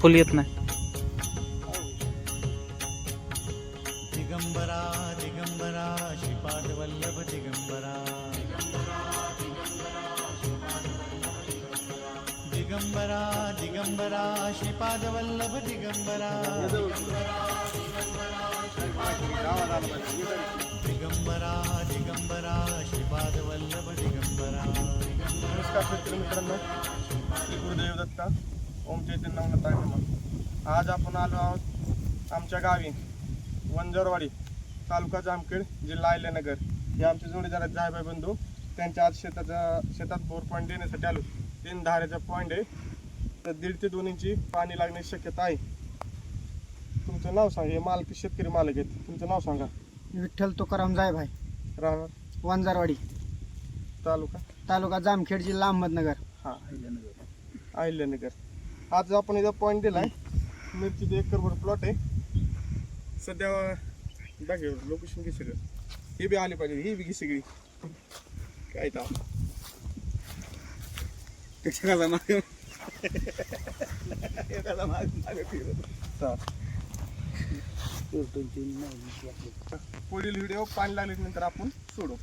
फुल येत नाही दिगंबरा दिगंबरा श्रीपाद वल्लभ दिगंबरा। दिगंबरा दिगंबरा श्रीपाद वल्लभ दिगंबरा। दिगंबरा दिगंबरा श्रीपाद वल्लभ दिगंबरा। नमस्कार मित्रांनो श्री गुरुदेव दत्ता ओम चैतन्य आज आपण आलो आहोत आमच्या गावी वंजरवाडी तालुका जामखेड जिल्हा अहिल्यानगर. हे आमचे जोडीदार जायबाई बंधू. त्यांच्या आज शेताचा शेतात बोर पॉईंट देण्यासाठी आलो. तीन धाऱ्याचा पॉईंट आहे. तर दीड ते दोन इंची पाणी लागण्याची शक्यता आहे. तुमचं नाव सांगा. हे मालक शेतकरी मालक आहेत. तुमचं नाव सांगा. विठ्ठल तुकाराम जायभाई. राहणार? वंजारवाडी. तालुका? तालुका जामखेड जिल्हा अहमदनगर. हा अहिल्यानगर. आज आपण इथं पॉईंट दिलाय. मिरची एकरभर प्लॉट आहे. सध्या दाखव लोकेशन घे सगळं. ही बी आली पाहिजे ही बी घे सगळी. काय तर पुढील व्हिडिओ पाणी लागल्यानंतर आपण सोडू.